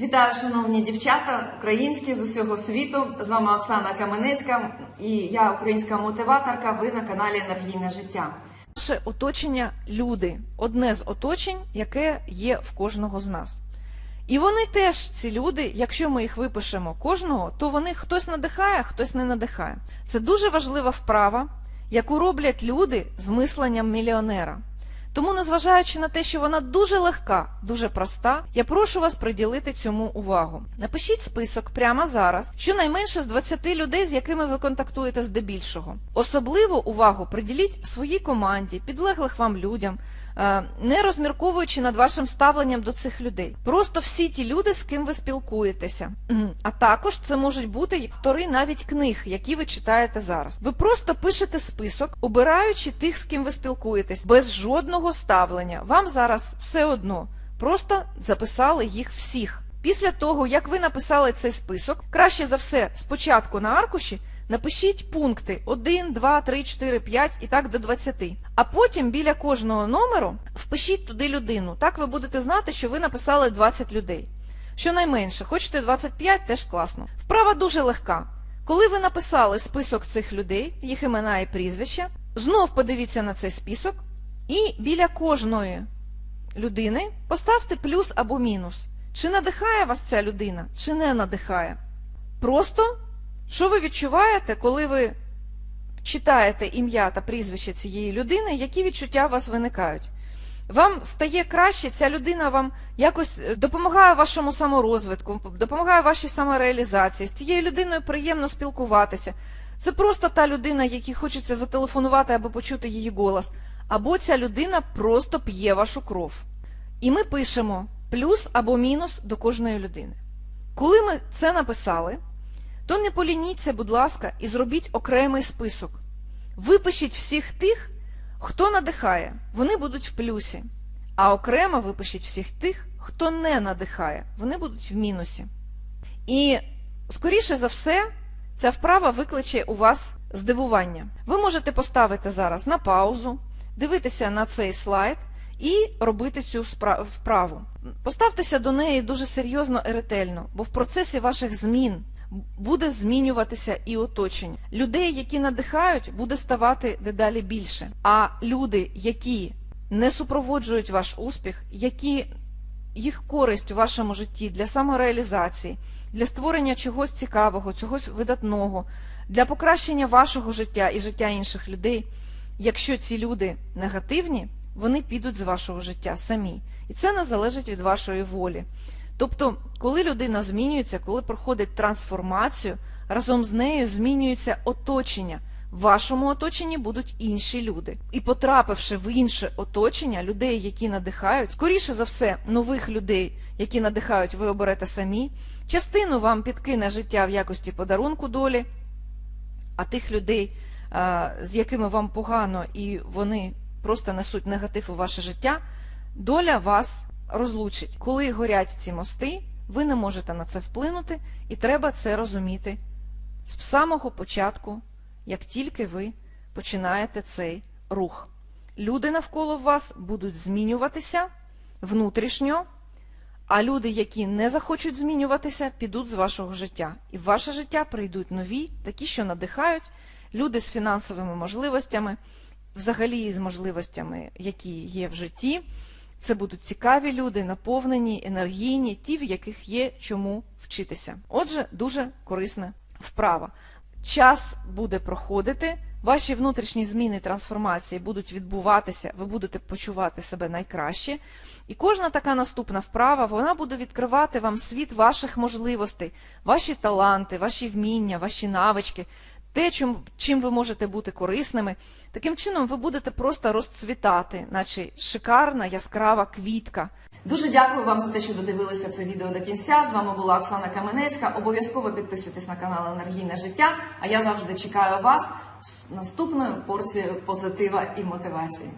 Вітаю, шановні дівчата, українські з усього світу. З вами Оксана Каменецька і я українська мотиваторка. Ви на каналі Енергійне життя. Наше оточення люди одне з оточень, яке є в кожного з нас. І вони теж, ці люди, якщо ми їх випишемо кожного, то вони хтось надихає, хтось не надихає. Це дуже важлива вправа, яку роблять люди з мисленням мільйонера. Тому, незважаючи на те, що вона дуже легка, дуже проста, я прошу вас приділити цьому увагу. Напишіть список прямо зараз, щонайменше з 20 людей, з якими ви контактуєте здебільшого. Особливу увагу приділіть своїй команді, підлеглих вам людям, не розмірковуючи над вашим ставленням до цих людей. Просто всі ті люди, з ким ви спілкуєтеся. А також це можуть бути автори навіть книг, які ви читаєте зараз. Ви просто пишете список, обираючи тих, з ким ви спілкуєтесь, без жодного ставлення. Вам зараз все одно. Просто записали їх всіх. Після того, як ви написали цей список, краще за все спочатку на аркуші напишіть пункти 1, 2, 3, 4, 5 і так до 20. А потім біля кожного номеру впишіть туди людину. Так ви будете знати, що ви написали 20 людей. Щонайменше, хочете 25, теж класно. Вправа дуже легка. Коли ви написали список цих людей, їх імена і прізвища, знов подивіться на цей список і біля кожної людини поставте плюс або мінус. Чи надихає вас ця людина, чи не надихає. Просто, що ви відчуваєте, коли ви читаєте ім'я та прізвище цієї людини, які відчуття у вас виникають? Вам стає краще, ця людина вам якось е, допомагає вашому саморозвитку, допомагає вашій самореалізації. З цією людиною приємно спілкуватися. Це просто та людина, якій хочеться зателефонувати або почути її голос. Або ця людина просто п'є вашу кров. І ми пишемо плюс або мінус до кожної людини. Коли ми це написали, то не полініться, будь ласка, і зробіть окремий список. Випишіть всіх тих, хто надихає, вони будуть в плюсі. А окремо випишіть всіх тих, хто не надихає, вони будуть в мінусі. І, скоріше за все, ця вправа викличе у вас здивування. Ви можете поставити зараз на паузу, дивитися на цей слайд і робити цю вправу. Поставтеся до неї дуже серйозно і ретельно, бо в процесі ваших змін буде змінюватися і оточення. Людей, які надихають, буде ставати дедалі більше. А люди, які не супроводжують ваш успіх, які їх користь у вашому житті для самореалізації, для створення чогось цікавого, чогось видатного, для покращення вашого життя і життя інших людей. Якщо ці люди негативні, вони підуть з вашого життя самі. І це не залежить від вашої волі. Тобто, коли людина змінюється, коли проходить трансформацію, разом з нею змінюється оточення. В вашому оточенні будуть інші люди. І потрапивши в інше оточення людей, які надихають, скоріше за все, нових людей, які надихають, ви оберете самі. Частину вам підкине життя в якості подарунку долі, а тих людей, з якими вам погано і вони просто несуть негатив у ваше життя, доля вас розлучить. Коли горять ці мости, ви не можете на це вплинути, і треба це розуміти з самого початку, як тільки ви починаєте цей рух. Люди навколо вас будуть змінюватися внутрішньо, а люди, які не захочуть змінюватися, підуть з вашого життя. І в ваше життя прийдуть нові, такі, що надихають, люди з фінансовими можливостями, взагалі з можливостями, які є в житті. Це будуть цікаві люди, наповнені, енергійні, ті, в яких є чому вчитися. Отже, дуже корисна вправа. Час буде проходити, ваші внутрішні зміни трансформації будуть відбуватися, ви будете почувати себе найкраще. І кожна така наступна вправа вона буде відкривати вам світ ваших можливостей, ваші таланти, ваші вміння, ваші навички, те, чим, чим ви можете бути корисними. Таким чином, ви будете просто розцвітати, наче шикарна яскрава квітка. Дуже дякую вам за те, що додивилися це відео до кінця. З вами була Оксана Каменецька. Обов'язково підписуйтесь на канал Енергійне життя. А я завжди чекаю вас з наступною порцією позитива і мотивації.